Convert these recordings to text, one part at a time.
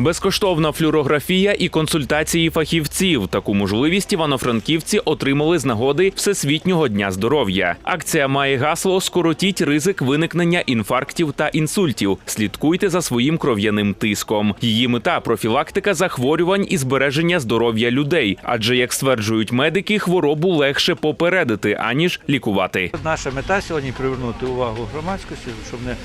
Безкоштовна флюорографія і консультації фахівців. Таку можливість івано-франківці отримали з нагоди Всесвітнього дня здоров'я. Акція має гасло Скоротіть ризик виникнення інфарктів та інсультів. Слідкуйте за своїм кров'яним тиском. Її мета профілактика захворювань і збереження здоров'я людей. Адже, як стверджують медики, хворобу легше попередити аніж лікувати. Наша мета сьогодні привернути увагу громадськості, щоб вони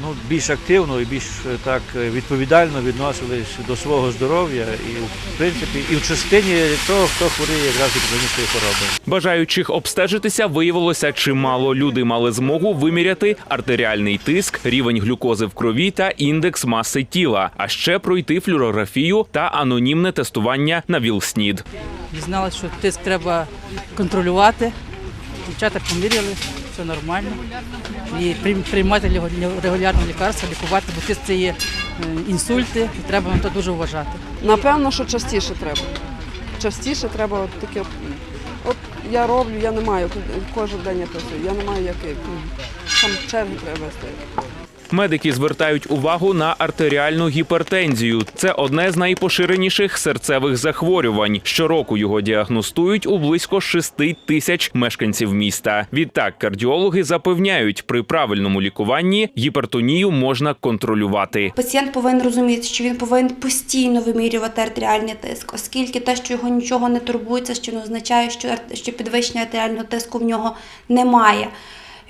ну, більш активно і більш е, так е, відповідально відносились до свого здоров'я і в принципі і в частині того, хто хворіє якраз від хронічної хвороби. Бажаючих обстежитися виявилося чимало. Люди мали змогу виміряти артеріальний тиск, рівень глюкози в крові та індекс маси тіла, а ще пройти флюорографію та анонімне тестування на ВІЛ-СНІД. Дізналася, що тиск треба контролювати. Дівчата поміряли, все нормально. І приймати регулярно лікарства, лікувати, бо це є е, інсульти, і треба на це дуже вважати. Напевно, що частіше треба. Частіше треба от таке. От я роблю, я не маю кожен день я працюю, я не маю як там черги треба вести. Медики звертають увагу на артеріальну гіпертензію. Це одне з найпоширеніших серцевих захворювань. Щороку його діагностують у близько 6 тисяч мешканців міста. Відтак кардіологи запевняють, при правильному лікуванні гіпертонію можна контролювати. Пацієнт повинен розуміти, що він повинен постійно вимірювати артеріальний тиск, оскільки те, що його нічого не турбується, ще не означає, що, що підвищення артеріального тиску в нього немає.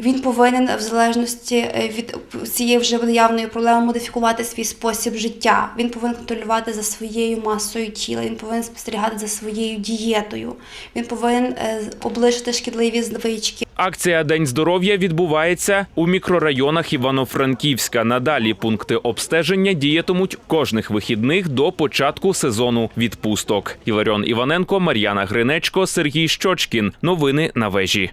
Він повинен в залежності е, від цієї вже наявної проблеми модифікувати свій спосіб життя. Він повинен контролювати за своєю масою тіла, він повинен спостерігати за своєю дієтою. Він повинен е, облишити шкідливі звички. Акція День здоров'я відбувається у мікрорайонах Івано-Франківська. Надалі пункти обстеження діятимуть кожних вихідних до початку сезону відпусток. Іларіон Іваненко, Мар'яна Гринечко, Сергій Щочкін. Новини на вежі.